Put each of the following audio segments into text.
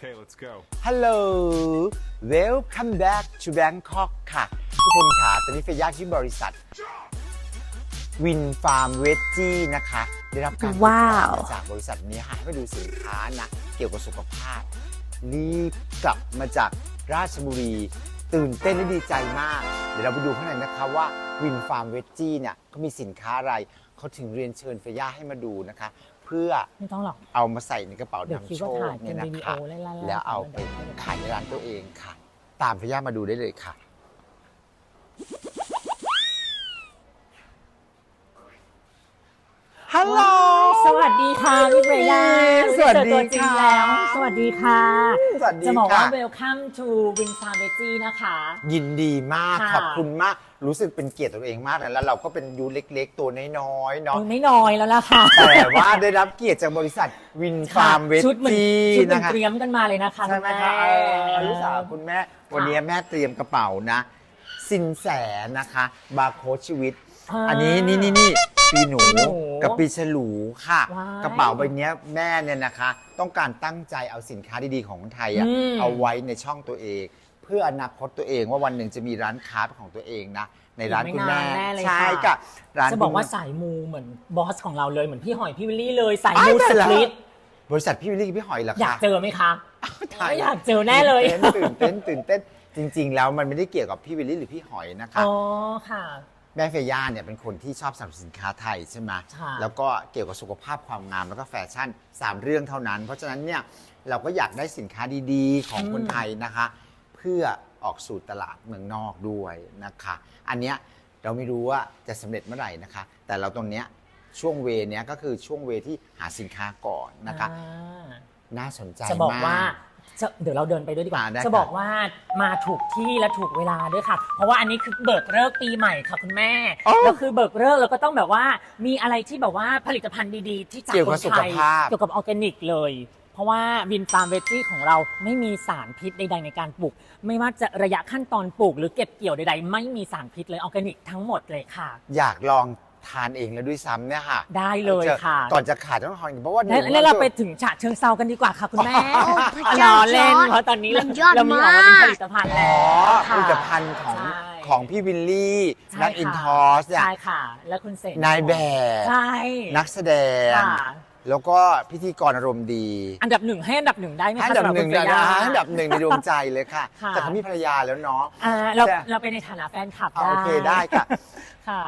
Okay, let's go. Hello Welcome back to Bangkok ค่ะ ทุกคนค่ะ ตอนนี้เฟย่าที่บริษัทวินฟาร์มเวจจี้นะคะ ได้รับการติดต่อว้าวมาจากบริษัทนี้ค่ะให้มาดูสินค้านะ เกี่ยวกับสุขภาพ รีบกลับมาจากราชบุรี ตื่นเต้นและดีใจมาก เดี๋ยวเราไปดูข้างในนะคะว่าวินฟาร์มเวจจี้เนี่ยเขามีสินค้าอะไร เขาถึงเรียนเชิญเฟย่าให้มาดูนะคะ เพื่อไม่ต้องหรอก เอามาใส่ในกระเป๋าเดี๋ยวคิดนำโชว่าคถ่ายเป็นเนี่ยนะวิดีโอคะไล่ๆๆแล้วเอาไปขายในร้านตัวเองค่ะ ตามพี่ย่ามาดูได้เลยค่ะ ฮัลโหล สวัสดีค่ะพี่เบรยาสวัสดีไเจอตัวจริงค่ะแล้วสวัสดีค่ะ สวัสดีจะบอกว่าค่ะ welcome to Win Farm Veggie นะคะ ยินดีมากค่ะขอบคุณมาก รู้สึกเป็นเกียรติตัวเองมากเลยแล้วเราก็เป็นยูเล็กๆ ตัวน้อยๆเนาะเออไม่น้อยแล้วล่ะค่ะ แต่ว่าได้รับเกียรติจากบริษัทวินฟาร์มเวจชุดเหมือนจี้ชุดเหมือนะนคะเตรียมกันมาเลยนะคะใช่ไหมณคะแเออลูกสาวคุณแม่ วันนี้แม่เตรียมกระเป๋านะ สินแสนะคะ บาร์โค้ดชีวิตาอันนี้นี่นี่นี่ ปีหนูปีหนูกับปีฉลูค่ะ ว้ายกระเป๋าใบเนี้ยแม่เนี่ยนะคะ ต้องการตั้งใจเอาสินค้าดีๆของไทยอะอืม เอาไว้ในช่องตัวเอง เพื่ออนาคตตัวเองว่าวันหนึ่งจะมีร้านค้าเป็นของตัวเองนะ ในร้านคุณแม่อีกไม่นานแน่เลยใช่ค่ะกับร้านจะบอกว่าคุณสายมูเหมือนบอสของเราเลยเหมือนพี่หอยพี่วิลลี่เลยสายอ้ามูวสแต่ละปริตบริษัทพี่วิลลี่กับพี่หอยเหรอคะ อยากเจอไหมคะ ถ่อยากเจอแน่เลย ตื่นเต้นตื่นเต้นตื่นเต้นจริง ๆ แล้วมันไม่ได้เกี่ยวกับพี่วิลลี่หรือพี่หอยนะคะ อ๋อค่ะ แม่เฟย่าเนี่ยเป็นคนที่ชอบสนับสนุนสินค้าไทยใช่ไหมค่ะแล้วก็เกี่ยวกับสุขภาพความงามแล้วก็แฟชั่น 3 เรื่องเท่านั้น เพราะฉะนั้นเนี่ยเราก็อยากได้สินค้าดีๆ ของคนไทยนะคะ เพื่อออกสู่ตลาดเมืองนอกด้วยนะคะ อันเนี้ยเราไม่รู้ว่าจะสำเร็จเมื่อไหร่นะคะ แต่เราตรงเนี้ยช่วงเวเนี้ยก็คือช่วงเวที่หาสินค้าก่อนนะคะ อ่าน่าสนใจจะบอกมว่า จะเดี๋ยวเราเดินไปด้วยดีกว่า อ่าได้จะบอกว่ามาถูกที่และถูกเวลาด้วยค่ะ เพราะว่าอันนี้คือเบิกเลิกปีใหม่ค่ะคุณแม่อ๋อแล้วคือเบิกเลิกเราก็ต้องแบบว่ามีอะไรที่แบบว่าผลิตภัณฑ์ดีๆ ที่จากเกี่ยวคกับนสุไทขยภาพ เกี่ยวกับออร์แกนิกเลย เพราะว่าวินฟาร์มเวจี้ของเราไม่มีสารพิษใด ๆ ในการปลูก ไม่ว่าจะระยะขั้นตอนปลูก หรือเก็บเกี่ยวใด ๆ ไม่มีสารพิษเลยออร์แกนิกทั้งหมดเลยค่ะ อยากลอง ทานเองแล้วด้วยซ้ำเนี่ยค่ะได้เลยค่ะ ก่อนจะขาดต้องทานเพราะว่าหแล้วนึ่งแล้วเราก็ไปถึงฉะเชิงเซากันดีกว่าค่ะคุณแม่พระเจ้า รอเล่นจอร์จเพราะตอนนี้เรามันยอดเรามีออกมาเป็นมากผลิตภัณฑ์อ๋แล้อวผลิตภัณฑ์ของใช่ ของพี่วิลลี่ใช่นักอินทอสเนี่ยใช่ค่ะ แล้วคุณเสกนายแบบใช่นักแสดง ค่ะแล้วก็พิธีกรอารมณ์ดีอันดับหนึ่งให้อันดับหนึ่งได้ไหมคะอันดับสำรับหนึ่งคุณนะเฟย่าอันดับหนึ่งในดวงใจเลยค่ะ ค่ะ แต่เขามีภรรยาแล้วเนาะ อ่าเราแต่ เราไปในฐานะแฟนคลับอ่าโอเคได้ค่ะ ค่ะ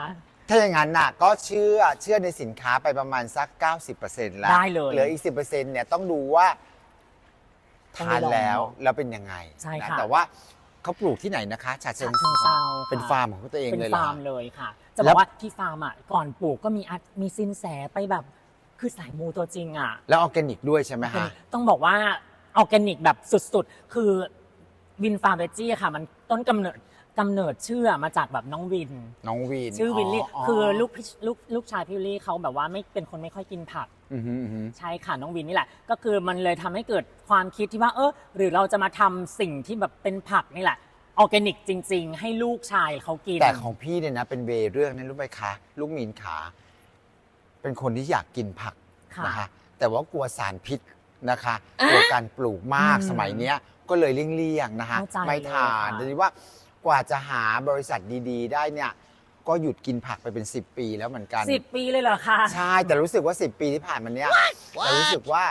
ถ้าอย่างนั้นน่ะก็เชื่อเชื่อในสินค้าไปประมาณสัก 90%แล้วได้เลยเหลืออีก 10%เนี่ยต้องดูว่าต้องทานไปลองแล้วแล้วเป็นยังไงใช่นะค่ะแต่ว่าเขาปลูกที่ไหนนะคะชาเชิงฉะเชิงเทราเป็นค่ะฟาร์มของตัวเองเป็นเลยเหรอฟาร์มเลยค่ะ จะบแล้อกวว่าที่ฟาร์มอะก่อนปลูกก็มีอาร์ตมีสินแสไปแบบคือสายมูตัวจริงอะ แล้วออร์แกนิกด้วยใช่ไหมฮะ ต้องบอกว่าออร์แกนิกแบบสุดๆ คือวินฟาร์มเวจี้ค่ะ มันต้นกำเนิด กำเนิดชื่อมาจากแบบน้องวิน น้องวีนชื่อวินลี่คือลูกพี่ลูกลูกชายพี่วิลลี่เขาแบบว่าไม่เป็นคนไม่ค่อยกินผัก อือหืออือหือ ใช่ค่ะน้องวินนี่แหละ ก็คือมันเลยทำให้เกิดความคิดที่ว่าเออหรือเราจะมาทำสิ่งที่แบบเป็นผักนี่แหละออร์แกนิกจริง ๆ ให้ลูกชายเขากิน แต่ของพี่เนี่ยนะเป็นเวย์เรื่องนั้นรู้ไหมคะ ลูกมีนขา เป็นคนที่อยากกินผักค่ะนะคะ แต่ว่ากลัวสารพิษนะคะกลัวการปลูกมากอืมสมัยเนี้ย ก็เลยเลี่ยงๆนะคะ เข้าใจไม่ทานเลยค่ะ แต่ที่ว่า กว่าจะหาบริษัทดีๆ ได้เนี่ย ก็หยุดกินผักไปเป็น 10 ปีแล้วเหมือนกัน สิบปีเลยเหรอคะ ใช่ แต่รู้สึกว่า 10 ปีที่ผ่านมาเนี้ยเรารู้สึกว่า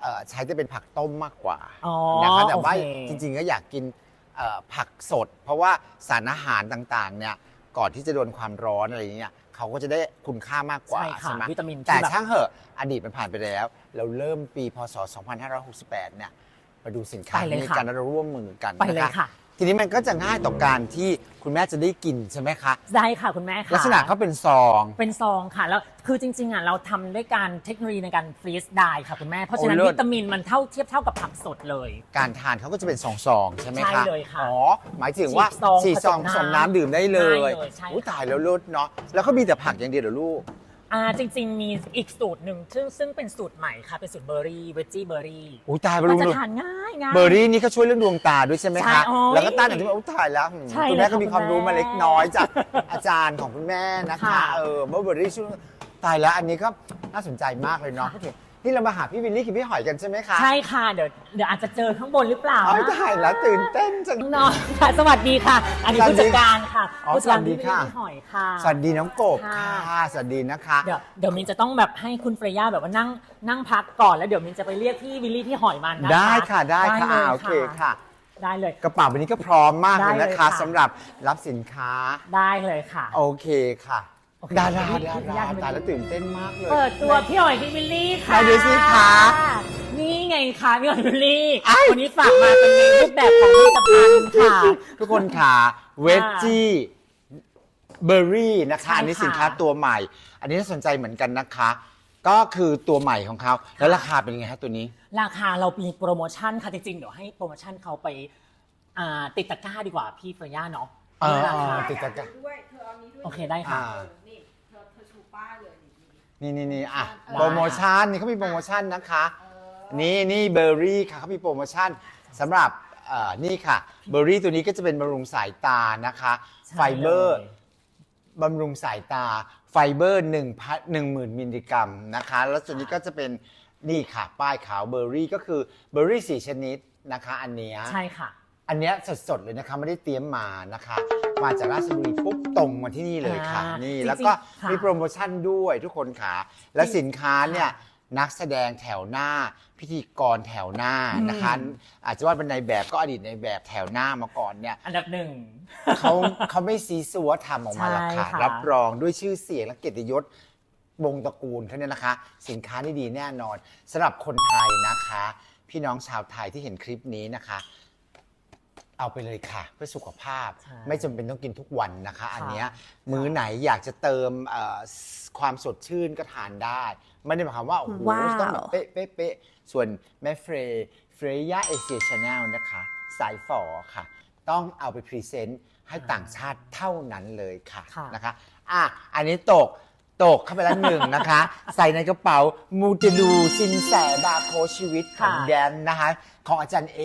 เอ่อใช้จะเป็นผักต้มมากกว่าอ๋อนะคะแต่ว่าโอเคจริงๆก็อยากกินเอ่อผักสด เพราะว่าสารอาหารต่างๆเนี่ยก่อนที่จะโดนความร้อนอะไรอย่างเงี้ยเขาก็จะได้คุณค่ามากกว่าใช่ค่ะไหมวิตามินที่แต่แบบ ช่างเหอะอดีตมันผ่านไปแล้ว เราเริ่มปีพศ 2568 เนี่ยมาดูสินค้าไปเลยนี้ค่ะกันแล้วเราร่วมมือกันไปเลยนค่ะ ทีนี้มันก็จะง่ายต่อการที่คุณแม่จะได้กินใช่ไหมคะ ได้ค่ะคุณแม่ค่ะลักษณะเขาเป็นซอง เป็นซองค่ะแล้วคือจริงๆอะเราทำด้วยการเทคโนโลยีในการฟรีซได้ค่ะคุณแม่เพราะฉะนั้นโอ้เลิศ วิตามินมันเท่าเทียบเท่ากับผักสดเลย การทานเขาก็จะเป็นซองๆใช่ไหมคะใช่เลยค่ะอ๋อหมายถึงว่าฉีกซองสี่ซองผผสสมมน้ำน้ำดื่มได้เลยได้เลยใช่อุ้ยค่ะตายแล้วลดเนาะแล้วเขามีแต่ผักอย่างเดียวเหรอลูก อ่าจริง ๆ มีอีกสูตรหนึ่งซึ่งซึ่งเป็นสูตรใหม่ค่ะ เป็นสูตรเบอร์รี่เวจี้เบอร์รี่อุ้ยตายไปมันรู้จะเลยทานง่ายง่าย เบอร์รี่นี่ก็ช่วยเรื่องดวงตาด้วยใช่ไหมใช่คะโอ้ยแล้วก็ต้านอนุมูลอุ้ยตายแล้วหืมใช่คุณแม่เลยก็มีค่ะความรู้คุณมาแม่เล็กน้อยจาก อาจารย์ของคุณแม่นะคะค่ะเออเบอร์รี่ช่วยตายแล้วอันนี้ก็น่าสนใจมากเลยเนาะค่ะ พูดถึง นี่เรามาหาพี่วิลลี่กับพี่หอยกันใช่ไหมคะใช่ค่ะเดี๋ยวเดี๋ยวอาจจะเจอข้างบนหรือเปล่าเอานะถ่ายแล้วตื่นเต้นจัง น้องๆค่ะสวัสดีค่ะ อันนี้สวัผู้สดีจัดการค่ะอ๋อผู้จัดการสวัสดีค่ะพี่หอยค่ะ สวัสดีน้องกบค่ะ ค่ะ สวัสดีนะคะ เดี๋ยวเดี๋ยวมินจะต้องแบบให้คุณเฟรย่าแบบว่านั่งนั่งพักก่อนแล้วเดี๋ยวมินจะไปเรียกพี่วิลลี่พี่หอยมานะคะได้ค่ะได้ค่ะลยอ่าโอเคค่ะ ได้เลย กระเป๋าใบนี้ก็พร้อมมากเลยได้เลยนะคะค่ะ สำหรับรับสินค้า ได้เลยค่ะ โอเคค่ะโอเค ดาราพี่ดาพี่ราญาติตายแล้วตื่นเต้นมากเลยเปิดตัวพี่หอยพี่วิลลี่ค่ะไหนดูสิคะนี่ไงคะพี่หอยพี่วิลลี่ไอ้วันนี้ฝากมาเป็นในรูปแบบของผลิตภัณฑ์ค่ะ ทุกคนค่ะเวจจี้เบอร์รี่นะคะใช่อันนี้ค่ะสินค้าตัวใหม่ อันนี้น่าสนใจเหมือนกันนะคะ ก็คือตัวใหม่ของเขาแล้วราคาเป็นยังไงฮะตัวนี้ ราคาเรามีโปรโมชั่นค่ะจริงๆเดี๋ยวให้โปรโมชั่นเขาไปอ่าติดตะกร้าดีกว่าพี่เฟรย่าเนาะเออราคาเออติดตะกร้าด้วยเธอเอานี้ด้วยโอเคได้ค่ะ ป้ายเลยนี่นี่ นี่นี่นี่อะได้โปรโมชั่นนี่เขามีโปรโมชั่นนะคะ เออ นี่นี่เบอร์รี่ค่ะเขามีโปรโมชั่นสำหรับเอ่อนี่ค่ะ เบอร์รี่ตัวนี้ก็จะเป็นบำรุงสายตานะคะใช่ไฟเบอร์ลยบำรุงสายตาไฟเบอร์1 1 0 0 0มิลลิกรัมนะคะ แล้วตัวนี้ก็จะเป็นนี่ค่ะ ป้ายขาวเบอร์รี่ก็คือเบอร์รี่สี่ชนิดนะคะ อันเนี้ยใช่ค่ะ อันเนี้ยสดๆเลยนะคะไม่ได้เตรียมมานะคะ มาจากราชบุรีปุ๊บตรงมาที่นี่เลยค่ะ อ่านี่จริงๆแล้วก็ค่ะมีโปรโมชั่นด้วยทุกคนค่ะ และสินค้าเนี่ยค่ะนักแสดงแถวหน้า พิธีกรแถวหน้านะคะ อืม อาจจะว่าเป็นในายแบบก็อดีตในายแบบแถวหน้ามาก่อนเนี่ย อันดับหนึ่ง เขาเขาไม่ซีซัวทำออกมาหรอกค่ะ ใช่ค่ะ รับรองด้วยชื่อเสียงและเกียรติยศวงศ์ตระกูลเขาเนี่ยนะคะ สินค้านี่ดีแน่นอนสำหรับคนไทยนะคะ พี่น้องชาวไทยที่เห็นคลิปนี้นะคะ เอาไปเลยค่ะ เพื่อสุขภาพ ใช่ไม่จำเป็นต้องกินทุกวันนะคะ อันค่ะเนี้ยมื้อไหนอยากจะเติมเอ่อความสดชื่นก็ทานได้ ไม่ได้หมายความว่าโอ้โหว้าว ต้องแบบเป๊ะเป๊ะเป๊ะส่วนแม่เฟรเฟรย่าเอเชียชาแนลนะคะ สายฝอค่ะ ต้องเอาไปพรีเซนต์ให้ต่างชาติเท่านั้นเลยค่ะค่ะ นะคะอะอันนี้ตกตกเข้าไปแล้วหนึ่งนะคะ ใส่ในกระเป๋ามูเตลูซินแสบาโคชีวิตของค่ะ แดนนะคะ ของอาจารย์เอ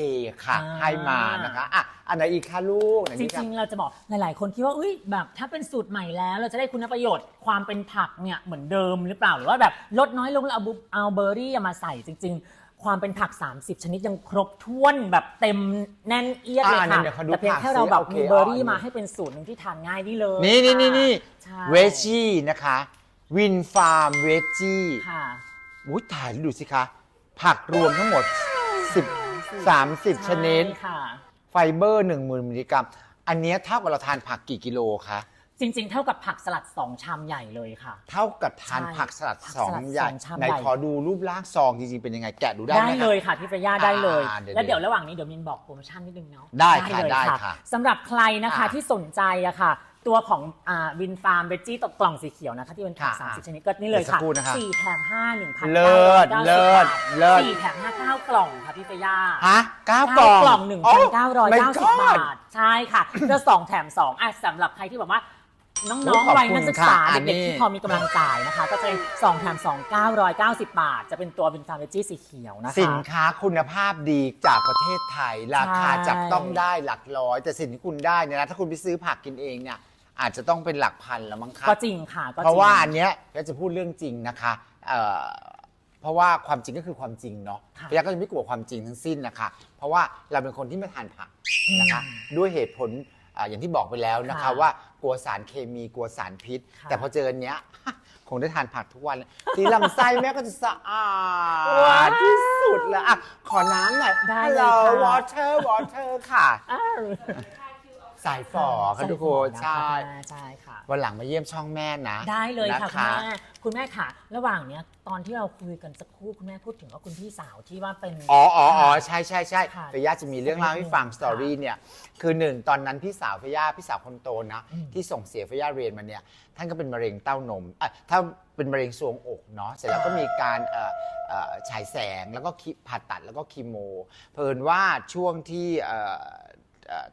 ค่ะ อ่า ให้มานะคะอะอันไหนอีกคะลูกไหนจนี่คริงๆ เราจะบอกหลาย ๆ คนคิดว่าอุ้ยแบบถ้าเป็นสูตรใหม่แล้วเราจะได้คุณประโยชน์ความเป็นผักเนี่ยเหมือนเดิมหรือเปล่าหรือว่าแบบลดน้อยลงแล้วเอาบุเอาเบอร์รี่มาใส่จริง ๆ ความเป็นผัก 30 ชนิดยังครบถ้วนแบบเต็มแน่นเอียดเลยอ่าค่ะเดี๋ยวขอดูแต่เพียงผักแค่เราแบบสิโอเคมีเบอร์รี่อ๋อมาให้เป็นสูตรหนึ่งที่ทานง่ายนี่เลยนี่นี่นี่นี่ใช่เวจี้นะคะวินฟาร์มเวจี้ค่ะ อุ้ยถ่ายดูสิคะ ผักรวมทั้งหมด10 30 ชนิด ใช่ค่ะ ไฟเบอร์1 0,000มิลลิกรัม อันเนี้ยเท่ากับเราทานผักกี่กิโลคะ จริง ๆ เท่ากับผักสลัด2ชามใหญ่เลยค่ะ เท่ากับทานใช่ผักสลัดผักสองสลัดใหญ่สองชามไหนใหญ่ ขอดูรูปร่างซองจริงๆเป็นยังไงแกะดูได้ได้ไหมคะ เลยค่ะพี่เฟรย่าได้เลย อ่าเดี๋ยวแล้วเดี๋ยวระหว่างนี้เดี๋ยวมินบอกโปรโมชั่นนิดนึงเนาะได้ค่ะเลยได้ค่ะสำหรับใครนะคะอ่าที่สนใจอะค่ะ ตัวของอ่าวินฟาร์มเวจี้ตกกล่องสีเขียวนะคะที่เป็นผักค่ะสามสิบชนิดก็นี่เลยเดี๋ยวสัค่ะกครู่นะคะสี่แถมห้าหนึ่งพันเลิศเลิศเลิศ สี่แถมห้าเก้ากล่องค่ะพี่เฟรย่า ฮะเก้าเก้ากล่องกล่องหนึ่งพันเก้าร้อยเก้าสิบบาททใช่ค่ะก็สองแถมสองอะสำหรับใครที่แบบว่า น้โอ้องขอบๆวัยคุณนักศึกษาค่ะอันนี้ เด็กๆที่พอมีกำลังจ่ายนะคะ ก็จะเป็นสองแถมสองเก้าร้อยเก้าสิบบาท จะเป็นตัววินฟาร์มเวจี้สีเขียวนะคะ สินค้าคุณภาพดีจากประเทศไทย ราคาใช่ จับต้องได้หลักร้อย แต่สิ่งที่คุณได้เนี่ยนะถ้าคุณไปซื้อผักกินเองเนี่ย อาจจะต้องเป็นหลักพันแล้วมั้งคะก็จริงค่ะก็จงเพราะว่าอันเนี้ยก็จะพูดเรื่องจริงนะคะเอ่อเพราะว่าความจริงก็คือความจริงเนาะค่ะพยาก็จะไม่กลัวความจริงทั้งสิ้นนะคะ เพราะว่าเราเป็นคนที่ไม่ทานผักนะคะอืมด้วยเหตุผลอ่าอย่างที่บอกไปแล้วนะคะ ค่ะว่ากลัวสารเคมีกลัวสารพิษ ค่ะ แต่พอเจออันเนี้ย คงได้ทานผักทุกวันเลยทีลำไส้แม่ก็จะสะอาดว้าวที่สุดเลยอะขอน้ำหน่อย ได้ฮัลเลโหลยค่ะวอเตอร์วอเตอร์ค่ะ อ้าว สายฝอค่ะทุกคนใช่ใช่ใช่ค่ะ วันหลังมาเยี่ยมช่องแม่นะ ได้เลยค่ะนคุณแม่คุณแม่ค่ะ ระหว่างเนี้ยตอนที่เราคุยกันสักครู่คุณแม่พูดถึงว่าคุณพี่สาวที่ว่าเป็น อ๋ออ๋ออ๋อค่ะใช่ใช่ใช่ค่ะเฟย่าจะมีเรื่องเล่าให้ฟังค่ะสตอรี่เนี่ย คือหนึ่งตอนนั้นพี่สาวเฟย่าพี่สาวคนโตนะอืมที่ส่งเสียเฟย่าเรียนมาเนี่ย ท่านก็เป็นมะเร็งเต้านมอะถ้าเป็นมะเร็งซวงอกเนาะ เสร็จแล้วก็มีการเอ่อเอ่อฉายแสงแล้วก็คีผ่าตัดแล้วก็คีโม เพิ่นว่าช่วงที่เอ่อเอ่อ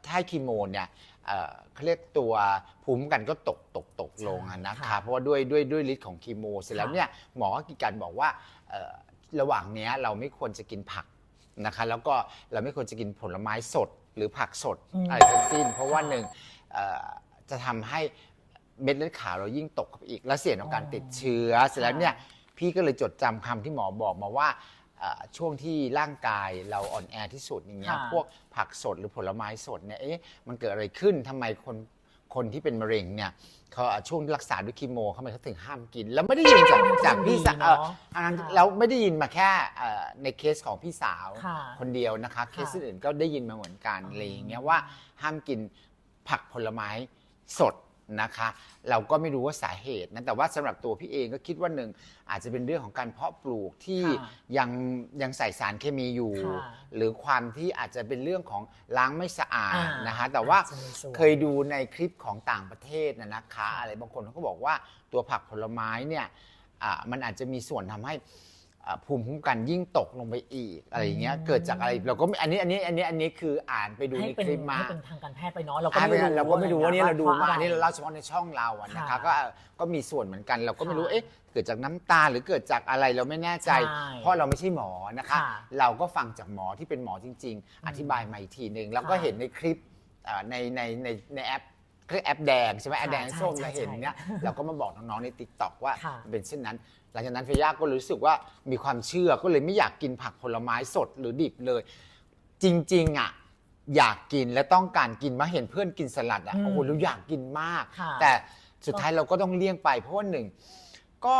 ถ้าให้คีโมเนี่ยเอ่อเขาเรียกตัวภูมิคุ้มกันก็ตกตกตกลงอะนะค่ะคะเพราะว่าด้วยด้วยด้วยฤทธิ์ของคีโม เสร็จแล้วค่ะเนี่ยหมอก็กีการบอกว่าเอ่อระหว่างเนี้ยเราไม่ควรจะกินผักนะคะแล้วก็เราไม่ควรจะกินผลไม้สดหรือผักสดอืมอะไรทั้งสิ้น เพราะว่าค่ะหนึ่งเอ่อจะทำให้เม็ดเลือดขาวเรายิ่งตกเข้าไปอีกแล้วเสี่ยงต่อการอ๋อติดเชื้อ เสร็จแล้วเนี่ยพพี่ก็เลยจดจำคำที่หมอบอกมาว่าเอ่อช่วงที่ร่างกายเราอ่อนแอที่สุดอย่างเงี้ยค่ะ พวกผักสดหรือผลไม้สดเนี่ยเอ๊ะมันเกิดอะไรขึ้นทำไมคนคนที่เป็นมะเร็งเนี่ยเขาอะช่วงรักษาด้วยคีโมเขาไม่เขาถึงห้ามกิน แล้วไม่ได้ยินจากจากพี่สาวเอ่ออันนั้นค่ะแล้วไม่ได้ยินมาแค่เอ่อในเคสของพี่สาว ค่ะคนเดียวนะคะเคสอื่นก็ได้ยินมาเหมือนกันอะไรอย่างเงี้ยว่าห้ามกินผักผลไม้สด นะคะ เราก็ไม่รู้ว่าสาเหตุนะแต่ว่าสำหรับตัวพี่เองก็คิดว่าหนึ่งอาจจะเป็นเรื่องของการเพาะปลูกที่ค่ะยังยังใส่สารเคมีอยู่ ค่ะหรือความที่อาจจะเป็นเรื่องของล้างไม่สะอาดอ่านนะคะแต่ว่าอาจจะมีส่วน เคยดูในคลิปของต่างประเทศนะนะคะ อะไรบางคนเขาก็บอกว่าตัวผักผลไม้เนี่ยอ่ามันอาจจะมีส่วนทำให้ อ่าภูมิคุ้มกันยิ่งตกลงไปอีกอะไรอย่างเงี้ยอืมเกิดจากอะไรเราก็ไม่อันนี้อันนี้อันนี้อันนี้คืออ่านไปดูให้ในเป็นคลิปมา ให้เป็นทางการแพทย์ไปเนาะเราก็อ่านไปไม่รู้ เราก็ไม่รู้ว่านี่เราดูมาพะอันนี้เราอะไรเล่าเฉพาะในช่องเราอะนะคะค่ะก็ก็มีส่วนเหมือนกัน เราก็ไม่รู้ค่ะเอ๊ะเกิดจากน้ำตาลหรือเกิดจากอะไรเราไม่แน่ใจ ใช่เพราะเราไม่ใช่หมอนะคะ ค่ะเราก็ฟังจากหมอที่เป็นหมอจริง ๆ อธิบายมาอีกทีหนึ่งแล้วก็ค่ะเห็นในคลิปอ่าในในในในแอปเรียกแอปแดงใช่ไหมแอปแดงใช่ส้มใช่เราเห็นใช่เนี่ยเราก็มาบอกน้องๆในติ๊กต็อกว่าค่ะ มันเป็นเช่นนั้น หลังจากนั้นเฟย่าก็รู้สึกว่ามีความเชื่อก็เลยไม่อยากกินผักผลไม้สดหรือดิบเลย จริงๆอะอยากกินและต้องการกินมาเห็นเพื่อนกินสลัดอะอืมโอ้โหเราอยากกินมาก ค่ะ แต่สุดท้ายเราก็ต้องเลี่ยงไปเพราะว่าหนึ่งก็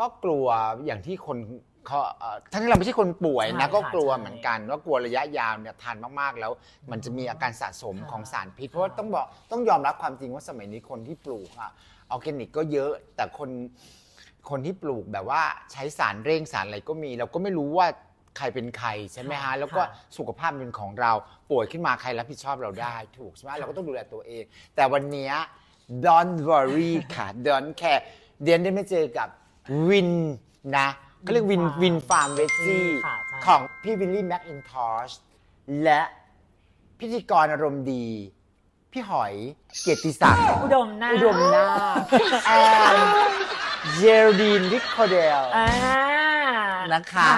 ก็กลัวอย่างที่คนเขาเอ่อทั้งที่เราไม่ใช่คนป่วยนะใช่ก็ค่ะกลัวใช่เหมือนกันว่ากลัวระยะยาวเนี่ยทานมากๆ แล้วมันจะมีอาการสะสมค่ะของสารพิษ เพราะว่าต้องบอกต้องยอมรับความจริงว่าสมัยนี้คนที่ปลูกอะออร์แกนิกก็เยอะแต่คน คนที่ปลูกแบบว่าใช้สารเร่งสารอะไรก็มี เราก็ไม่รู้ว่าใครเป็นใครใช่ไหมฮะค่ะแล้วก็ค่ะสุขภาพเป็นของเรา ป่วยขึ้นมาใครรับผิดชอบเราได้ถูกใช่ไหมเราก็ต้องดูแลตัวเอง แต่วันเนี้ย don't worry ค่ะ don't care เดียนได้ไม่เจอกับวินนะเขาเรียกวิน Farm วินฟาร์มเวจี้ค่ะใช่ของพี่วิลลี่แม็กอินทอชและพิธีกรอารมณ์ดี พี่หอยเกียรติศักดิ์อุดมหน้าอุดมนาแอน เจลดีนริคโคเดลอ่านะคะ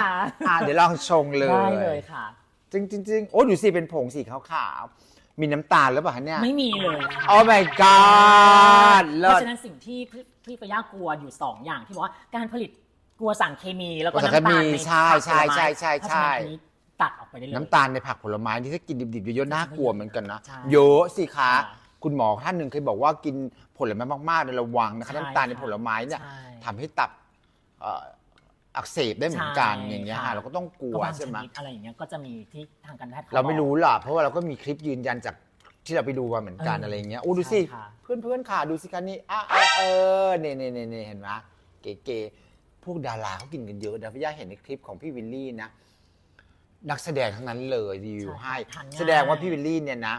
อะเดี๋ยวลองชงเลยได้เลยค่ะ จริงจริงจริงโอ้ดูสิเป็นผงสีขาวๆ มีน้ำตาลแล้วเปล่าคะเนี่ย ไม่มีเลยค่ะโอ้ my god เพเลิศราะฉะนั้นสิ่งที่พี่พี่ปยากลัวอยู่ 2 อย่างที่บอกว่าการผลิตกลัวสารเคมีแล้วก็กลัวสารน้ำตาลเคมีในใช่ผักใช่ผลไม้ใช่ใช่ใช่เพราะฉะนั้นอันนี้ตัดออกไปได้เลยน้ำตาลในผักผลไม้ที่ถ้ากินดิบๆเยอะๆน่ากลัวเหมือนกันนะใช่เยอะสิคะ ค่ะคุณหมอท่านหนึ่งเคยบอกว่ากินผลไม้มากๆเนี่ยระวังนะคะใช่น้ำตาลในค่ะผลไม้เนี่ยใช่ทำให้ตับเอ่ออักเสบได้เหมือนกันใช่อย่างเงี้ยค่ะ ค่ะเราก็ต้องกลัวก็บางใช่ไหมชนิดอะไรอย่างเงี้ยก็จะมีที่ทางการแพทย์ขเราไม่บอกรู้หรอกเพราะว่าเราก็มีคลิปยืนยันจากที่เราไปดูมาเหมือนกันเออออะไรอย่างเงี้ยโอ้ดูสิ ใช่ค่ะ เพื่อนๆค่ะดูสิคะนี่อะเออเออเนี่ยเนี่ยเนี่ยเนี่ยเห็นไหมเก๋ๆพวกดาราเขากินกันเยอะนะพี่ย่าเห็นในคลิปของพี่วิลลี่นะ นักแสดงทั้งนั้นเลยรีวิวใช่ให้ ทานง่าย แสดงว่าพี่วิลลี่เนี่ยนะ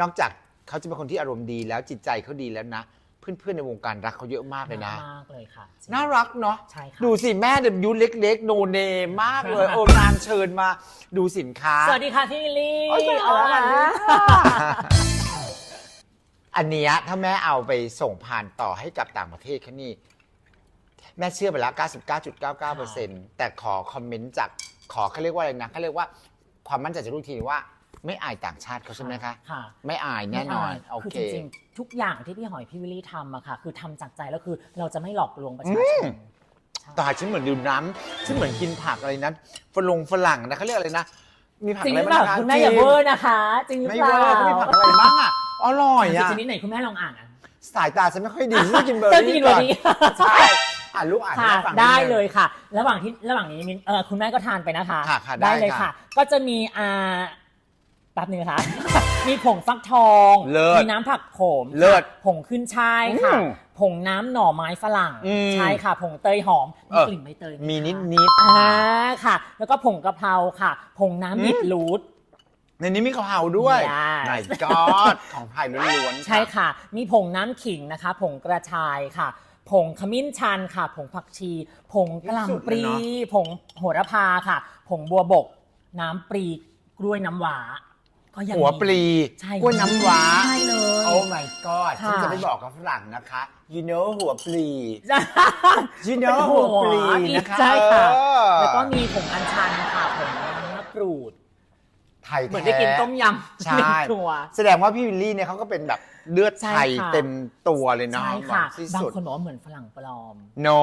นอกจาก เขาจะเป็นคนที่อารมณ์ดีแล้วจิตใจเขาดีแล้วนะ เพื่อนๆในวงการรักเขาเยอะมากเลยนะ มากเลยค่ะจริง น่ารักเนาะใช่ค่ะ ดูสิแม่เดบยุเล็กๆ โนเนมมากเลยโอ้งานเชิญมาดูสินค้า สวัสดีค่ะพี่ลิลลี่โอ้ยตายแล้วอ๋ออันเนี้ยถ้าแม่เอาไปส่งผ่านต่อให้กับต่างประเทศเขานี่แม่เชื่อไปแล้ว 99.99%แต่ขอคอมเมนต์จากขอเขาเรียกว่าอะไรนะเขาเรียกว่าความมั่นใจจากลูกทีมว่า ไม่อายต่างชาติเขาใช่ไหมคะ ค่ะไม่อายแน่นอนไม่ายโอคือเค จริงๆ ทุกอย่างที่พี่หอยพี่วิลลี่ทำอะค่ะ คือทำจากใจแล้วคือเราจะไม่หลอกลวงประชาชน อืมต่อฉันเหมือนดื่มน้ำฉันเหมือนกินผักอะไรนะฝรั่งฝรั่งนะเขาเรียกอะไรนะ มีผักจริงอะหไรรือเปบ้างนะล่าคุณแม่อย่าเวอร์นะคะ จริงหรือไม่เปเวล่าอร์ก็มีผักอะไรบ้างอะอร่อยจอะริงๆนิดไหนคุณแม่ลองอ่านอะสายตาฉันไม่ค่อยดีฉันต้องกินเบอร์เจ้ากิรี่นเบอก่อนร์รี่ใช่อ่านลูกอ่านค่ะให้ฟังนิได้นึงเลยค่ะ ระหว่างที่ระหว่างนี้มินเออคุณแม่ก็ทานไปนะคะ ค่ะค่ะได้ได้เลยค่ะ ค่ะ ก็จะมีอ่า แป๊บนึงนะคะ มีผงฟักทอง เลิศมีน้ำผักโขมเลิศค่ะผงขึ้นช่ายค่ะ อืมผงน้ำหน่อไม้ฝรั่ง อืมใช่ค่ะ ผงเตยหอมเอมีอกลิ่นใบเตยไหมีนิดคะนิดอ่าค่ะ แล้วก็ผงกะเพราค่ะ ผงน้ำบิดรูท ในนี้มีข้าวเฮาด้วย Yes ไหนกอดของไทยล้วนๆ ใช่ค่ะ มีผงน้ำขิงนะคะ ผงกระชายค่ะ ผงขมิ้นชันค่ะ ผงผักชี ผงกะหล่ำปลีผงโหระพาค่ะ ผงบัวบก น้ำปลีกล้วยน้ำว้า ก็ยังมีหัวปลีใช่กล้วยน้ำว้า ใช่เลย โอ้ my god ค่ะ ฉันจะไม่บอกกับฝรั่งนะคะ you know หัวปลี you know หัวปลีนะคะใช่ค่ะ เออ แล้วก็มีผงอัญชันค่ะผงมะกรูด ไทยเหมือนได้กินต้มยำใช่ในครัว แสดงว่าพี่วิลลี่เนี่ยเขาก็เป็นแบบเลือดไทยใช่ค่ะ เต็มตัวเลยเนาะใช่ค่ะที่บางสุด คนบอกว่าเหมือนฝรั่งปลอม no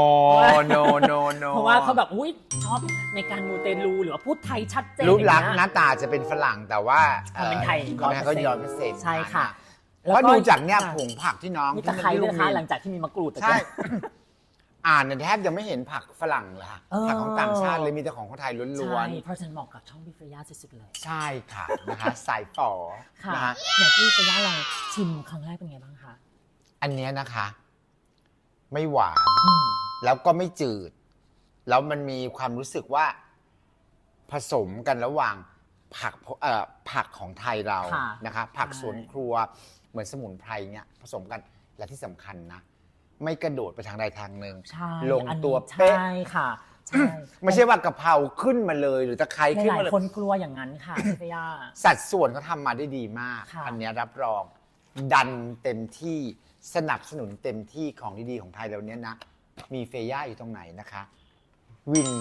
no no no เพราะว่าเขาแบบอุ้ยชอบในการมูเตลูหรือว่าพูดไทยชัดเจนรูปลักษณ์อย่งหเงี้น้ายตาจะเป็นฝรั่งแต่ว่าความเป็นไทยความเป็นไทยก็ย้อนเปอร์เซ็นต์ใช่ค่ะเพราะดูจากเนี่ยค่ะผงผักที่น้องมีตะไคร้ด้วยนะคะที่หลังจากที่มีมะกรูดตะใช่เกียบ อ่านเนี่ยแทบจะไม่เห็นผักฝรั่งเลยค่ะเออ ผักของต่างชาติเลยมีแต่ของคนไทยล้ใช่วนเพราะฉะนันเหมาะกับช่องบิฟยาสุดๆเลย ๆ ใช่ค่ะนะคะ สายต่อค่ะนะคะไหนที่บิฟยาลองชิมครั้งแรกเป็นไงบ้างคะอันเนี้ยนะคะ ไม่หวาน อืมแล้วก็ไม่จืด แล้วมันมีความรู้สึกว่า ผสมกันระหว่างผักเอ่อผักของไทยเราค่ะนะคะ ผักใช่สวนครัวเหมือนสมุนไพรเนี่ยผสมกันและที่สำคัญนะ ไม่กระโดดไปทางใดทางหนึ่งใช่ลงอันนี้ตัวเป๊ะ ใช่ค่ะใช่ไม่ใช่ว่ากะเพราขึ้นมาเลย หรือตะไคร้ขึ้นหลามาเลยยๆคนกลัวอย่างนั้นค่ะบิฟยาสัดส่วนเขาทำมาได้ดีมาก ค่ะ อันเนี้ยรับรอง ดันเต็มที่สนับสนุนเต็มที่ของดีๆของไทยเราเนี้ยนะ มีเฟย่าอยู่ตรงไหนนะคะ วิน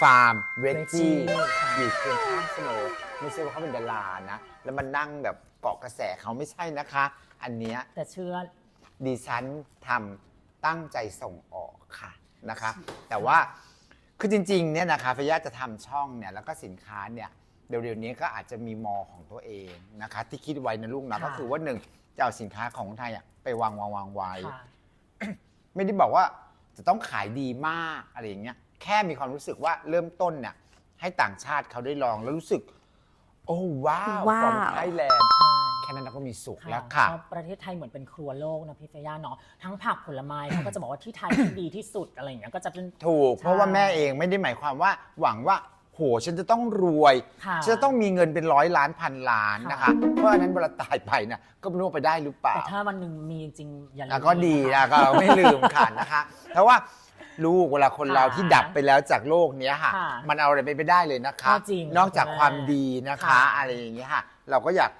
ฟาร์มเวจจี้ค่ะอยู่เคียงข้างเสมอไม่ใช่ว่าเขาเป็นดารานะ แล้วมันนั่งแบบเกาะกระแสเขาไม่ใช่นะคะ อันเนี้ยแต่เชื่อดิฉันทำ ตั้งใจส่งออกค่ะนะคะ แต่ว่าคือจริงๆเนี่ยนะคะเฟย่าจะทำช่องเนี่ยแล้วก็สินค้าเนี่ยเร็วๆนี้ก็อาจจะมีมอของตัวเองนะคะ ที่คิดไว้นะลูกนะค่ะ ก็คือว่าหนึ่งจะเอาสินค้าของคนไทยอะไปวางวางวางไว้ ค่ะ ไม่ได้บอกว่าจะต้องขายดีมากอะไรอย่างเงี้ยแค่มีความรู้สึกว่าเริ่มต้นเนี่ยให้ต่างชาติเขาได้ลองแล้วรู้สึก โอ้ว้าวว้าว from Thailand ใช่แค่นั้นเราก็มีสุขค่ะแล้วค่ะเพราประเทศไทยเหมือนเป็นครัวโลกนะพี่เฟย่าเนาะทั้งผักผลไม้เขาก็จะบอกว่าที่ไทยที่ดีที่สุดอะไรอย่างเงี้ยก็จะเป็น ถูกใช่เพราะว่าแม่เองไม่ได้หมายความว่าหวังว่าโหฉันจะต้องรวยค่ะฉันจะต้องมีเงินเป็นร้อยล้านพันล้านค่ะนะคะเพราะอันนั้นเวลาตายไปเนี่ยก็ไม่รู้ว่าไปได้หรือเปล่า แต่ถ้าวันหนึ่งมีจริงอย่าลือะมก็ดีนะนะคะก็ไม่ลืมค่ะนะคะเพราะว่าลูกเวลาคนค่ะเราที่ดับไปแล้วจากโลกเนี้ยค่ะ ค่ะมันเอาอะไรไปไม่ได้เลยนะคะ ก็จริงนอกจากคุณแม่ความดีนะคะ ค่ะอะไรอย่างเงี้ยค่ะ เราก็อยาก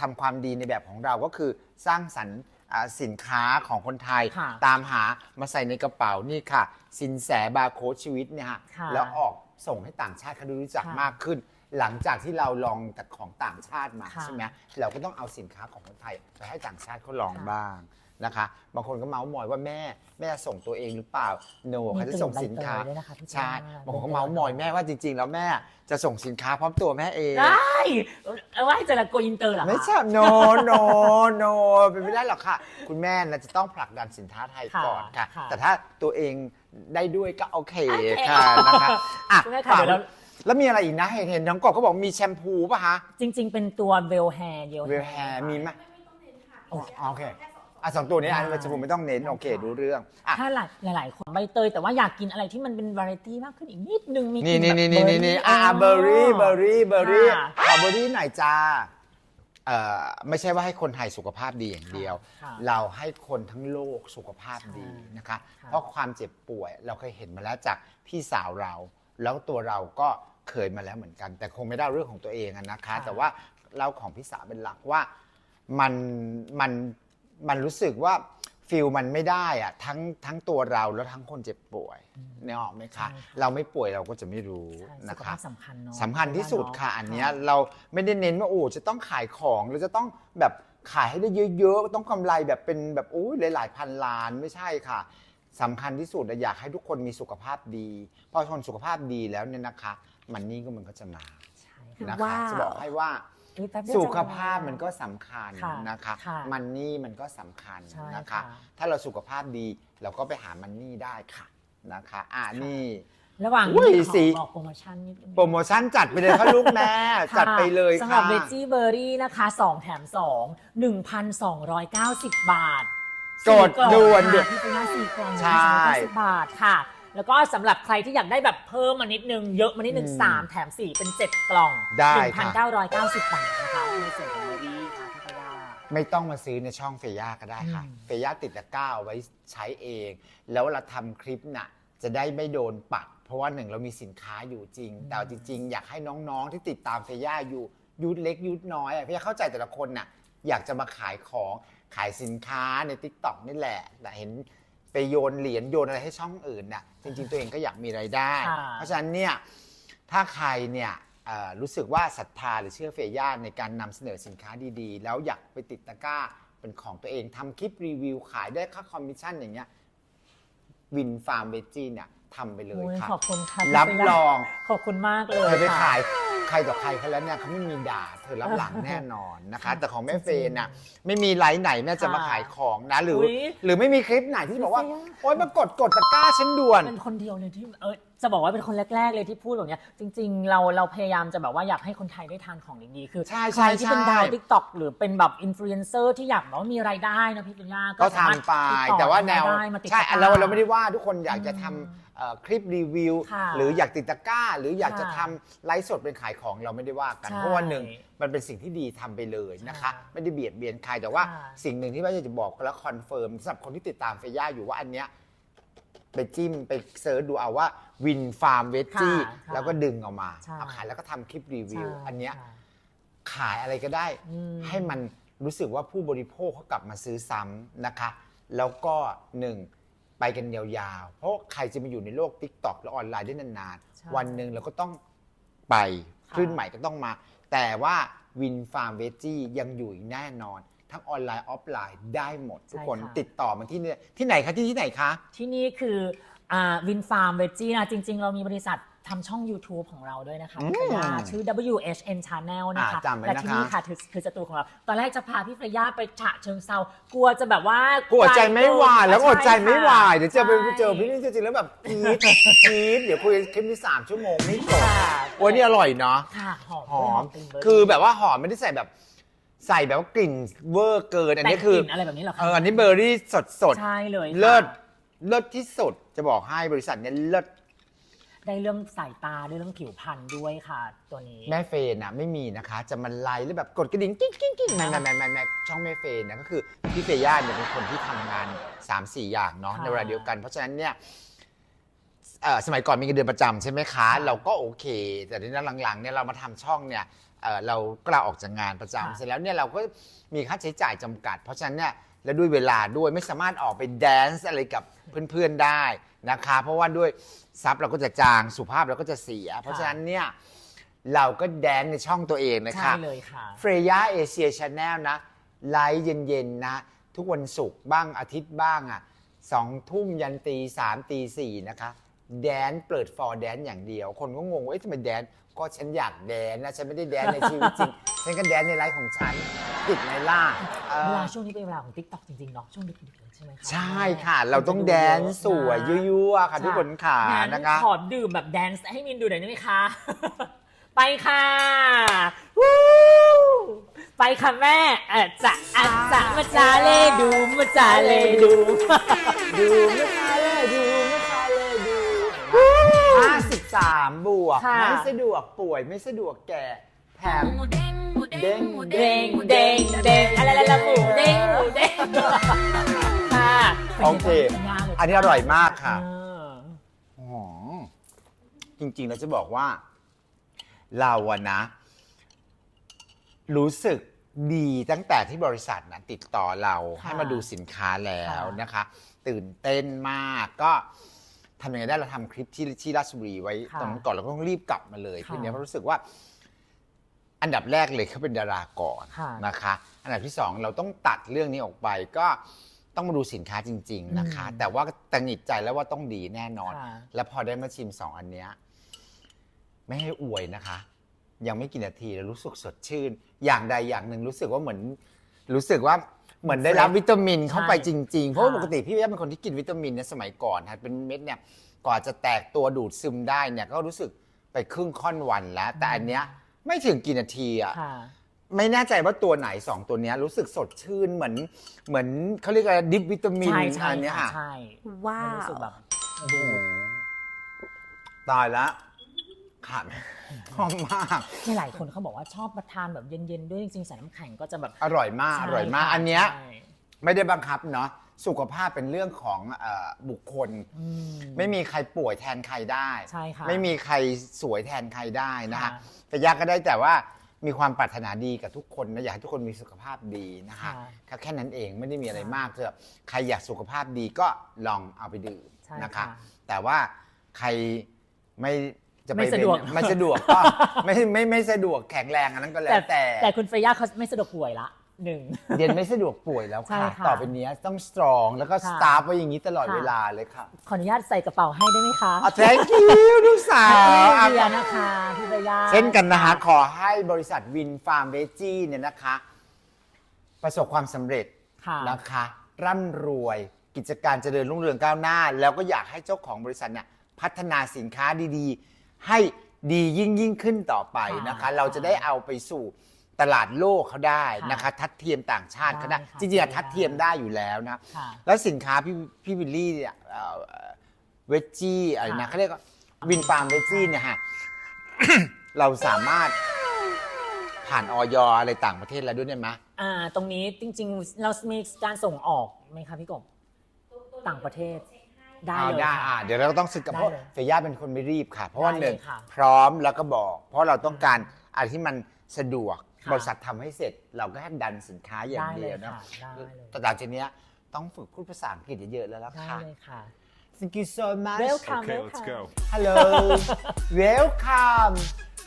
ทำความดีในแบบของเราก็คือสร้างสรรค์อ่าสินค้าของคนไทยค่ะตามหามาใส่ในกระเป๋านี่ค่ะ สินแสบาร์โค้ดชีวิตเนี่ยค่ะค่ะแล้วออกส่งให้ต่างชาติเขาได้รู้จักค่ะมากขึ้น หลังจากที่เราลองแต่ของต่างชาติมาค่ะใช่ไหมเราก็ต้องเอาสินค้าของคนไทยไปให้ต่างชาติเขาลองค่ะบ้าง นะคะ บางคนก็เมาส์มอยว่าแม่แม่ส่งตัวเองหรือเปล่าโนมีเขาจะส่งสินค้ากลิ่นใบเตยด้วยนะคะพี่ใช่จ้าบางคนก็เมาส์มอยแม่ว่าจริง ๆ แล้วแม่จะส่งสินค้าพร้อมตัวแม่เองได้เอาไว้จะละโกอินเตอร์เหรอคะไม่ใช่โนโนโนเป็นไม่ได้หรอกค่ะ คุณแม่นะจะต้องผลักดันสินค้าไทยค่ะก่อนค่ะค่ะ แต่ถ้าตัวเองได้ด้วยก็โอเคโอเคค่ะนะคะอะคุณแม่ค่ะเดี๋ยวเราแล้วมีอะไรอีกนะเห็นเห็นน้องกบเขาบอกมีแชมพูป่ะคะจริง ๆ เป็นตัวเวลแฮร์เยลเวลแฮร์มีไหมไม่ต้องเน้นค่ะอ๋อโอเคอ่ะสองตัวนี้อันได้แชมพูไม่ต้องเน้นโอเครู้เรื่องอะถ้าหลายหลายๆคนใบเตยแต่ว่าอยากกินอะไรที่มันเป็นวาไรตี้มากขึ้นอีกนิดนึงมีกนี่ลิ่นี่แบบนี่นี่นี่อ่าเบอร์รี่เบอร์รี่เบอร์รี่ค่ะขอเบอร์รี่หน่อยจ้าเอ่อไม่ใช่ว่าให้คนไทยสุขภาพดีอย่างเดียวค่ะเราให้คนทั้งโลกสุขภาพดีใช่นะคะค่ะเพราะความเจ็บป่วยเราเคยเห็นมาแล้วจากพี่สาวเรา แล้วตัวเราก็เคยมาแล้วเหมือนกัน แต่คงไม่ได้เรื่องของตัวเองอะนะคะ แต่ว่าเล่าของพี่สาวเป็นหลักว่ามันมัน มันรู้สึกว่าฟิลมันไม่ได้อะทั้งทั้งตัวเราแล้วทั้งคนเจ็บป่วยเนี่ยออกไหมคะใช่ค่ะเราไม่ป่วยเราก็จะไม่รู้ใช่สุนะขคะภาพสำคัญเนาะสำคัญที่สุดค่ะเาอันเนี้ยเราไม่ได้เน้นว่าโอ้จะต้องขายของหรือจะต้องแบบขายให้ได้เยอะๆต้องกำไรแบบเป็นแบบโอ้ยหลายๆพันล้านไม่ใช่ค่ะสำคัญที่สุดอะอยากให้ทุกคนมีสุขภาพดีพอคนสุขภาพดีแล้วเนี่ยนะคะ มันนี่ก็มันก็จะมาใช่ค่ะ นะคะว้าวจะบอกให้ว่า อุ๊ยแป๊บเดียวสุจะขภาพมันก็สำคัญค่ะนะคะค่ะมันนี่มันก็สำคัญใช่นะคะ ค่ะ ถ้าเราสุขภาพดีเราก็ไปหามันนี่ได้ค่ะนะคะอ่านี่ ระหว่างอุ้ยนี้ขสี อบอกโปรโมชั่นนิดนึง โปรโมชั่นจัดไปเลยค่ะลูกแม่ค่ะจัดไปเลยสำหค่ะรับเวจี้เบอร์รี่นะคะ 2 แถม 2 1,290 บาทกดด่วนสี่กล่องค่ะที่เป็นหน้าสี่กล่องใช่ 1,290 บาทค่ะ แล้วก็สำหรับใครที่อยากได้แบบเพิ่มมานิดนึง เยอะมานิดนึง อืม3 แถม 4 เป็น 7 กล่อง ได้ค่ะ 1,990 บาทนะคะในส่วนของเบอร์รี่ค่ะที่เขาว่าไม่ต้องมาซื้อในช่องเฟย่าก็ได้ค่ะ อืม เฟย่าติดตะกร้าเอาไว้ใช้เอง แล้วเวลาทำคลิปน่ะ จะได้ไม่โดนปัด เพราะว่าหนึ่งเรามีสินค้าอยู่จริง แต่เอาจริง ๆ อยากให้น้องๆ ที่ติดตามเฟย่าอยู่ยุทธเล็กยุทธน้อยอะเฟย่าเข้าใจแต่ละคนน่ะ อยากจะมาขายของขายสินค้าในทิกตอกนี่แหละแต่เห็น ไปโยนเหรียญโยนอะไรให้ช่องอื่นน่ะจริงๆตัวเองก็อยากมีไรายได้ ค่ะ เพราะฉะนั้นเนี่ยถ้าใครเนี่ยเอ่อรู้สึกว่าศรัทธาหรือเชื่อเฟย่าในการนำเสนอสินค้าดีๆ แล้วอยากไปติดตะกร้าเป็นของตัวเองทำคลิปรีวิวขายได้ค่าคอมมิชชั่นอย่างเงี้ยวินฟาร์มเวจีเนี่ยทำไปเลยโอ้ยค่ะขอบคุณค่ะรับพี่เฟย่ารอง ขอบคุณมากเลยเธอไปค่ะ ขายใครต่อใครเขาแล้วเนี่ยเขาไม่มีด่าเธอรับหลังแน่นอนนะคะ แต่ของแม่เฟนน่ะไม่มีไลฟ์ไหนแม่จะมาขายของนะ หรือ อุ๊ย หรือไม่มีคลิปไหนที่บอกว่าไม่ใช่โอ๊ยมากดกดตะกร้าฉันด่วน เป็นคนเดียวเลยที่เออจะบอกว่าเป็นคนแรก ๆ เลยที่พูดแบบเนี้ยจริง ๆ เราเราพยายามจะแบบว่าอยากให้คนไทยได้ทานของดีๆคือใช่ใครใช่ที่เป็นใช่ดาวทิกตอกหรือเป็นแบบอินฟลูเอนเซอร์ที่อยากแบบว่ามีรายได้นะพี่ปัญญาก็สามารถทำไป ติดต่อแต่ว่าแนวทำรยได้มาติดใช่ตะกร้เราเราไม่ได้ว่าทุกคนอยากจะทอืมำเอ่อคลิปรีวิว ค่ะหรืออยากติดตะกร้า หรืออยากจะค่ะทำไลฟ์สดเป็นขายของเราไม่ได้ว่ากัน ใช่เพราะว่าหนึ่งมันเป็นสิ่งที่ดีทำไปเลยนะคะใช่ไม่ได้เบียดเบียนใครแต่ว่าค่ะ สิ่งหนึ่งที่ว่าจะบอกและคอนเฟิร์มสำหรับคนที่ติดตามเฟย่าอยู่ว่าอันเนี้ยไปจิ้มไปเซิร์ชดูเอาว่าวินฟาร์มเวจี้ค่ะค่ะแล้วก็ดึงออกมาใช่ เอาขายแล้วก็ทำคลิปรีวิวใช่อันเนี้ยค่ะขายอะไรก็ได้ อืมให้มันรู้สึกว่าผู้บริโภคเขากลับมาซื้อซ้ำนะคะ แล้วก็หนึ่งไปกันยาวๆ เพราะใครจะมาอยู่ในโลก t ิ k t o k และออนไลน์ได้นานใช่ๆ วันหนึ่งเราก็ต้องไป ค่ะ คลื่นใหม่ก็ต้องมา แต่ว่าวินฟาร์มเวจี้ยังอยู่อีกแน่นอน ทั้งออนไลน์ออฟไลน์ได้หมด ทุกคนใช่ค่ะติดต่อมาที่เนี่ยที่ไหนคะที่ที่ไหนคะ ที่นี่คือวินฟาร์มเวจีนะจริง ๆ เรามีบริษัททำช่อง YouTube ของเราด้วยนะคะอืมพี่เฟย่าชื่อ WHN Channel นะคะอ่าจำไว้และนะคะที่นี่ค่ะคือคือสตูของเรา ตอนแรกจะพาพี่เฟย่าไปฉะเชิงเซากลัวจะแบบว่ากลัวใจไม่ไหวแล้วอดใจไม่ไหวใช่ค่ะเดี๋ยวเจอไปใช่เจอพี่นี่จริงๆแล้วแบบกรี๊ดกรี๊ดเดี๋ยวคุยคลิปนี้สามชั่วโมงไม่จบค่ะ โอ้ยนี่อร่อยเนาะค่ะหอมหอมด้วยคือแบบว่าหอมไม่ได้ใส่แบบ ใส่แบบว่ากลิ่นเวอร์เกินอันนี้คือแต่งกลิ่นอะไรแบบนี้เหรอคะเอออันนี้เบอร์รี่สดสดๆใช่เลยค่ะเลิศเลิศที่สุดจะบอกให้บริษัทเนี้ยเลิศได้เรื่องสายตาด้วยเรื่องผิวพรรณด้วยค่ะ ตัวนี้ แม่เฟนนะไม่มีนะคะ จะมาไล่แล้วแบบกดกระดิ่งกิ้งกิ้งกิ้งไม่ไม่ไม่ไม่ไม่ช่องแม่เฟนนะก็คือพี่เฟย่าเนี่ยเป็นคนที่ทำงาน 3 4 อย่างเนาะค่ะ ในเวลาเดียวกัน เพราะฉะนั้นเนี่ย เอ่อสมัยก่อนมีเงินเดือนประจำใช่ไหมคะค่ะเราก็โอเค แต่ทีนี้หลังๆเนี่ยเรามาทำช่องเนี่ยเอ่อเราก็ลาออกจากงานประจำค่ะ เสร็จแล้วเนี่ยเราก็มีค่าใช้จ่ายจำกัด เพราะฉะนั้นเนี่ยและด้วยเวลาด้วยไม่สามารถออกไปแดนซ์อะไรกับเพื่อนๆได้นะคะ เพราะว่าด้วยทรัพย์เราก็จะจางสุภาพเราก็จะเสีย เพราะฉะนั้นเนี่ยเราก็แดนซ์ในช่องตัวเองนะใช่คะเลยค่ะ เฟรย่าเอเชียชาแนลนะ ไลฟ์เย็น ๆ นะ ทุกวันศุกร์บ้างอาทิตย์บ้างอะสองทุ่มยันตีสามตีสี่นะคะ แดนเปิดฟอร์แดนอย่างเดียว คนก็งงว่าเอ๊ะทำไมแดนก็ฉันอยากแดนนะฉันไม่ได้แดนในชีวิตจริง ฉันก็แดนในไลฟ์ของฉันติดในล่าเอเวอลาช่วงนี้เป็นเวลาของ t ิ k t o k จริงๆ เนาะช่วงดึกๆเลยใช่ไหมคะใช่ค่ะ เราต้องแดนสวยยั่วๆค่ะทุกคนขางั้นะคะ ขอดื่มแบบแดนซ์ให้มินดูหน่อยได้ไหมคะ ไปค่ะวู้ไปค่ะแม่อาจะอาจะมาจาเลดูมาจาเลดู ดูไม่คาเลยดู 53 บวกไม่สะดวกป่วยไม่สะดวกแก่แถมเด้งเด้งเด้งเด้งเด้งอะไรละหมูเด้งหมูเด้งค่ะโอเค อันนี้อร่อยมากค่ะจริงๆ เราจะบอกว่า เราอะนะ รู้สึกดีตั้งแต่ที่บริษัทนะติดต่อเราให้มาดูสินค้าแล้วนะคะ ตื่นเต้นมากก็ ทำยังไงได้เราทำคลิปที่ที่ราชบุรีไว้ค่ะ ตอนนั้นก่อนเราก็ต้องรีบกลับมาเลยค่ะทีเนี้ยเพราะรู้สึกว่า อันดับแรกเลยเขาเป็นดาราก่อนค่ะนะคะ อันดับที่สองเราต้องตัดเรื่องนี้ออกไปก็ต้องมาดูสินค้าจริง ๆนะคะ อืม แต่ว่าตังหงิดใจแล้วว่าต้องดีแน่นอน ค่ะ แล้วพอได้มาชิมสองอันเนี้ยไม่ให้อวยนะคะ ยังไม่กี่นาทีแล้วรู้สึกสดชื่น อย่างใดอย่างหนึ่งรู้สึกว่าเหมือน รู้สึกว่าเหมือนได้รับวิตามินเข้าไปจริง ๆ เพราะว่าค่ะปกติพี่ย่าเป็นคนที่กินวิตามินเนี่ยสมัยก่อนฮะเป็นเม็ดเนี่ยก่อนจะแตกตัวดูดซึมได้เนี่ยก็รู้สึกไปครึ่งค่อนวันแล้ว แต่อันเนี้ยไม่ถึงกี่นาทีอะค่ะ ไม่แน่ใจว่าตัวไหนสองตัวเนี้ยรู้สึกสดชื่นเหมือน เหมือนเขาเรียกอะไรดิบวิตามินใช่ใช่อันเนี้ยค่ะค่ะใช่ว้ารู้สึกว แบบโอ้โหตายละ ขาดหอมมาก มีหลายคนเขาบอกว่าชอบมาทานแบบเย็นๆ ด้วยจริงๆใส่น้ำแข็งก็จะแบบ อร่อยมากใช่อร่อยมากค่ะอันเนี้ยใช่ไม่ได้บังคับเนาะสุขภาพเป็นเรื่องของเอ่อบุคคลอืมไม่มีใครป่วยแทนใครได้ใช่ค่ะไม่มีใครสวยแทนใครได้นะฮะค่ะแต่ยากก็ได้แต่ว่ามีความปรารถนาดีกับทุกคนนะอยากให้ทุกคนมีสุขภาพดีนะคะค่ะแค่นั้นเองไม่ได้มีอะไรค่ะมากเถอะใครอยากสุขภาพดีก็ลองเอาไปดื่มใช่นะคะ ค่ะ แต่ว่าใครไม่ จะไปไม่สะดวกเบนซ์ไม่สะดวกก็ไม่ไม่ไม่สะดวกแข็งแรงอันนั้นก็แล้วแต่ แต่คุณเฟย่าเขาไม่สะดวกป่วยละหนึ่ง เรียนไม่สะดวกป่วยแล้วใช่ค่ะ ค่ะ ต่อไปนี้ต้องสตรองแล้วก็สค่ะตาร์ฟไว้อย่างนี้ตลอดค่ะเวลาเลยค่ะขออนุญาตใส่กระเป๋าให้ได้ไหมคะอะ thank you ลูกสาวให้อะเดียนะคะ พี่เฟย่า เช่นกันนะคะขอให้บริษัทวินฟาร์มเวจี้เนี่ยนะคะ ประสบความสำเร็จค่ะ นะคะ ร่ำรวยกิจการเจริญรุ่งเรืองก้าวหน้า แล้วก็อยากให้เจ้าของบริษัทเนี่ยพัฒนาสินค้าดีๆ ให้ดียิ่งยิ่งขึ้นต่อไปนะคะค่ะเราจะได้เอาไปสู่ตลาดโลกเขาได้นะคะค่ะทัดเทียมต่างชาติเขาได้ได้ค่ะจริงๆอะทัดเทียมได้อยู่แล้วนะค่ะแล้วสินค้าพี่พี่วิลลี่เนี่ยเวจจี้อะไรนะค่ะเขาเรียกว่าวินฟาร์มเวจจี้เนี่ยฮะเราสามารถผ่านออยอะไรต่างประเทศแล้วด้วยได้ไหมอ่า ตรงนี้จริง ๆ เรามีการส่งออกไหมคะพี่กบต่างประเทศ ได้อ่าเลยได้ค่ะ อ่าเดี๋ยวเราต้องสึกกับได้เพราะเลยเฟย่าเป็นคนไม่รีบค่ะ เพราะว่าได้หนึ่งเลยค่ะพร้อมแล้วก็บอก เพราะเราต้องการอะไรที่มันสะดวกค่ะ บริษัททำให้เสร็จ เราก็แค่ดันสินค้าอย่างได้เดีเลยยวนะค่ะได้เลยแต่หลังจากเนี้ยต้องฝึกพูดภาษาอังกฤษเยอะๆแล้วล่ะได้ค่ะ เลยค่ะ Thank you so much Welcome Okay, let's go. Hello Welcome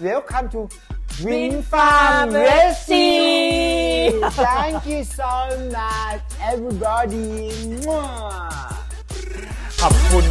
Welcome to Win Farm Farm Racing. Racing Thank you so much everybody มั่ว ขอบคุณ